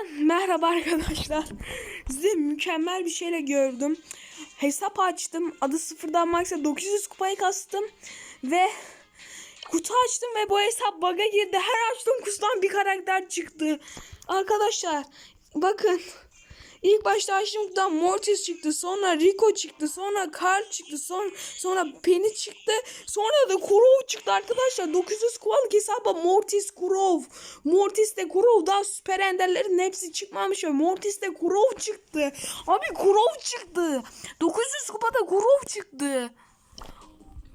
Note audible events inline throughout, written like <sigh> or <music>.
Tekrardan <laughs> merhaba arkadaşlar. Size mükemmel bir şeyle gördüm. Hesap açtım. Adı sıfırdan maksa 900 kupayı kastım. Ve kutu açtım ve bu hesap bug'a girdi. Her açtığım kutudan bir karakter çıktı. Arkadaşlar bakın. İlk başta kutudan Mortis çıktı. Sonra Rico çıktı. Sonra Carl çıktı. Son, sonra Penny çıktı. Sonra da Kurov çıktı arkadaşlar. 900 kupalık hesaba Mortis Kurov. Mortis de Kurov. Daha süper enderlerin hepsi çıkmamış. Mortis de Kurov çıktı. Abi Kurov çıktı. 900 kupada Kurov çıktı.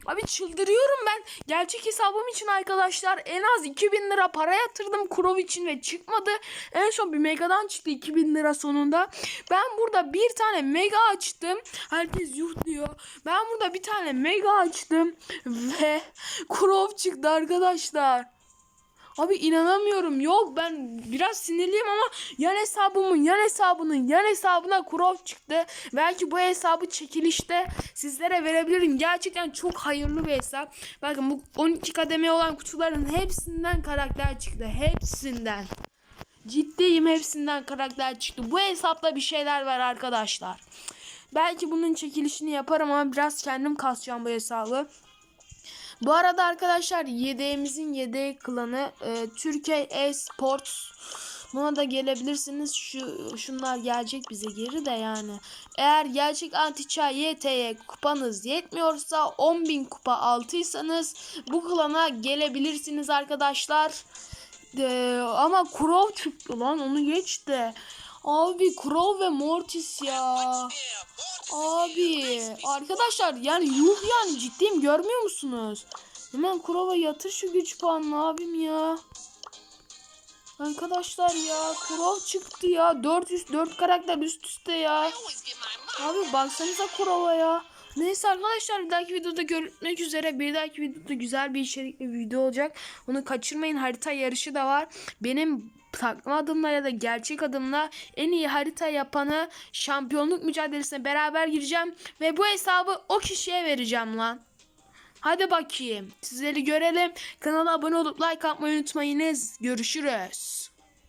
Abi çıldırıyorum ben. Gerçek hesabım için arkadaşlar en az 2000 lira para yatırdım Kurov için ve çıkmadı. En son bir megadan çıktı 2000 lira sonunda. Ben burada bir tane mega açtım. Herkes yuh diyor. Ben burada bir tane mega açtım ve <laughs> Kurov çıktı arkadaşlar. Abi inanamıyorum. Yok ben biraz sinirliyim ama yan hesabımın yan hesabının yan hesabına Kurov çıktı. Belki bu hesabı çekilişte sizlere verebilirim. Gerçekten çok hayırlı bir hesap. Bakın bu 12 kademe olan kutuların hepsinden karakter çıktı. Hepsinden. Ciddiyim hepsinden karakter çıktı. Bu hesapta bir şeyler var arkadaşlar. Belki bunun çekilişini yaparım ama biraz kendim kasacağım bu hesabı. Bu arada arkadaşlar yedeğimizin yedeği klanı e, Türkiye Esports. Buna da gelebilirsiniz. Şu şunlar gelecek bize geri de yani. Eğer gerçek anti-çağ YT'ye kupanız yetmiyorsa 10.000 kupa altıysanız bu klana gelebilirsiniz arkadaşlar. E, ama Kurov çıktı lan onu geçti. Abi Kurov ve Mortis ya. Abi arkadaşlar yani yuh yani ciddiyim görmüyor musunuz? Hemen Kurova yatır şu güç puanını abim ya. Arkadaşlar ya Kurov çıktı ya. 400 4 karakter üst üste ya. Abi baksanıza Kurova ya. Neyse arkadaşlar bir dahaki videoda görüşmek üzere. Bir dahaki videoda güzel bir içerikli bir video olacak. Onu kaçırmayın. Harita yarışı da var. Benim takma adımla ya da gerçek adımla en iyi harita yapanı şampiyonluk mücadelesine beraber gireceğim. Ve bu hesabı o kişiye vereceğim lan. Hadi bakayım. Sizleri görelim. Kanala abone olup like atmayı unutmayınız. Görüşürüz.